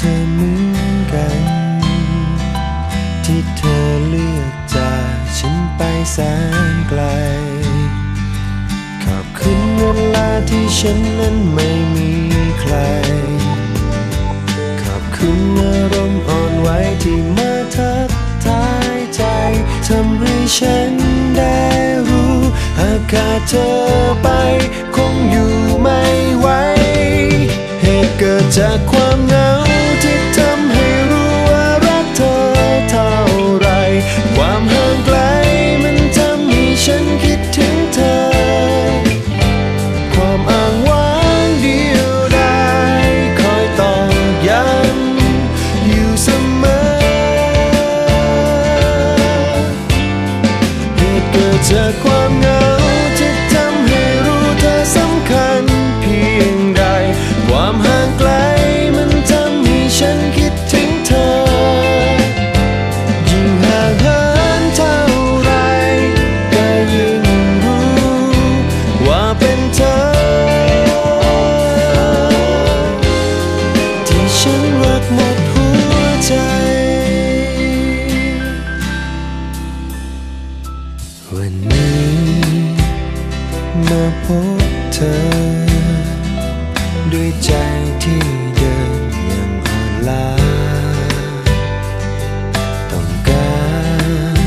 เธอเหมือนกัน ที่เธอเลือกจากฉันไปแสนไกล ขอบคุณเวลาที่ฉันนั้นไม่มีใคร ขอบคุณอารมณ์อ่อนไหวที่มาทักทายใจทำให้ฉันได้รู้หากขาดเธอไปคงอยู่ไม่ไหวเหตุเกิดจากความเหงา ตุเมาพบเธอ ด้วยใจที่เดินยังอ่อนล้าต้องการ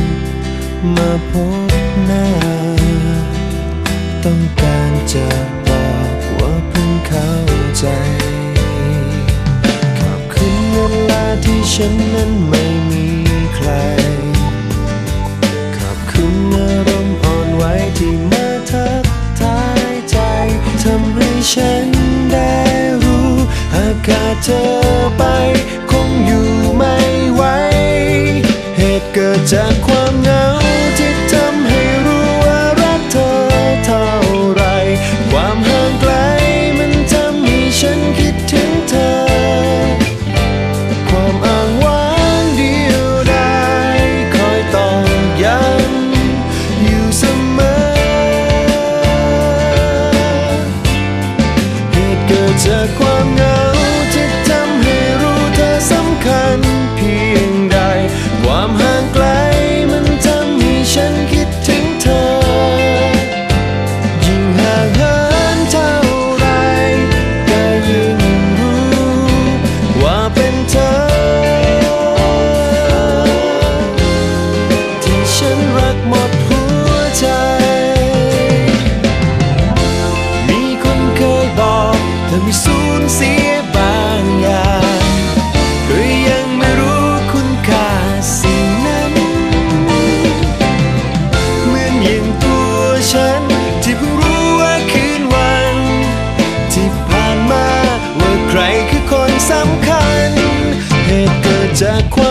มาพบหน้า ต้องการจะบอกว่าเพิ่งเข้าใจ ขอบคุณเวลาที่ฉันนั้นไม่มีใคร ธอมีสูญเสียบางอย่างเก็ยังไม่รู้คุณค่าสิ่งนั้น เหมือนอย่างตัวฉัน ที่เพิ่งรู้ว่าคืนวัน ที่ผ่านมาว่าใครคือคนสำคัญ เหตุเกิดจากความ